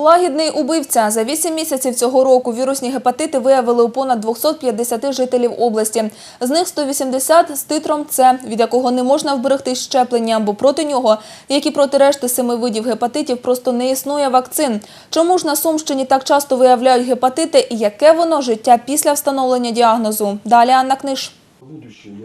Лагідний убивця. За 8 місяців цього року вірусні гепатити виявили у понад 250 жителів області. З них 180 з титром С, від якого не можна вберегтись щепленням, бо проти нього, як і проти решти семи видів гепатитів, просто не існує вакцин. Чому ж на Сумщині так часто виявляють гепатити і яке воно життя після встановлення діагнозу? Далі Анна Книж.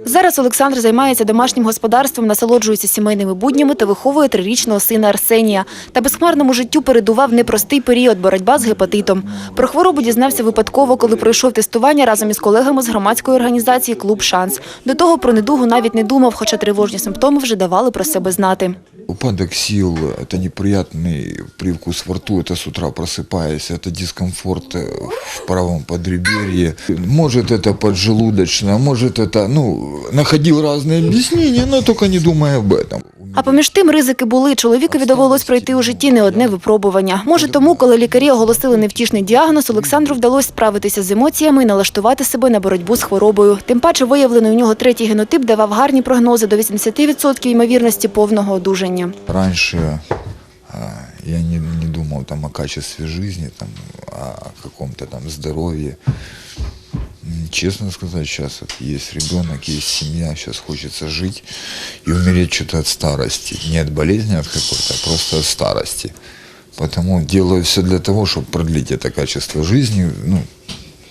Зараз Олександр займається домашнім господарством, насолоджується сімейними буднями та виховує трирічного сина Арсенія. Та безхмарному життю передував непростий період боротьба з гепатитом. Про хворобу дізнався випадково, коли пройшов тестування разом із колегами з громадської організації «Клуб Шанс». До того про недугу навіть не думав, хоча тривожні симптоми вже давали про себе знати. Упадок сил – это неприятный привкус во рту, это с утра просыпаясь, это дискомфорт э, в правом подреберье. Может это поджелудочно, может это, ну, находил разные объяснения, но только не думая об этом. А поміж тим ризики були. Чоловікові довелось пройти у житті не одне випробування. Може тому, коли лікарі оголосили невтішний діагноз, Олександру вдалося справитися з емоціями і налаштувати себе на боротьбу з хворобою. Тим паче виявлений у нього третій генотип давав гарні прогнози до 80% ймовірності повного одужання. Раньше а, я не, не думал там о качестве жизни, там, о каком-то там здоровье. Честно сказать, сейчас вот есть ребенок, есть семья, сейчас хочется жить и умереть что-то от старости. Не от болезни от какой-то, а просто от старости. Потому делаю все для того, чтобы продлить это качество жизни, ну,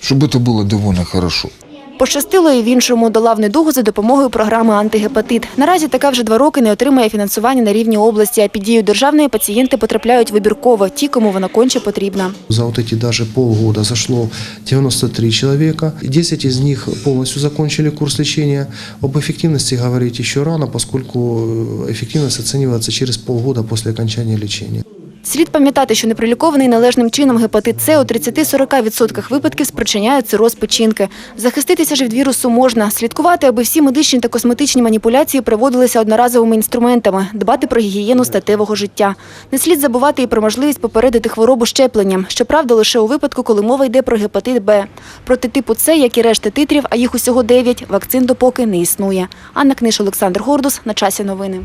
чтобы это было довольно хорошо. Пощастило і в іншому долав недугу за допомогою програми «Антигепатит». Наразі така вже два роки не отримує фінансування на рівні області, а під дію державної пацієнти потрапляють вибірково, ті, кому вона конче потрібна. За вот эти даже полгода зашло 93 человека. 10 из них полностью закончили курс лечения. Об эффективности говорить еще рано, поскольку э, эффективность оценивается через полгода после окончания лечения. Слід пам'ятати, що неприлікований належним чином гепатит С у 30-40% випадків спричиняє цироз печінки. Захиститися ж від вірусу можна. Слідкувати, аби всі медичні та косметичні маніпуляції проводилися одноразовими інструментами, дбати про гігієну статевого життя. Не слід забувати і про можливість попередити хворобу щепленням. Щоправда, лише у випадку, коли мова йде про гепатит Б. Проти типу С, як і решти титрів, а їх усього 9, вакцин допоки не існує. Анна Книж, Олександр Гордус. На часі новини.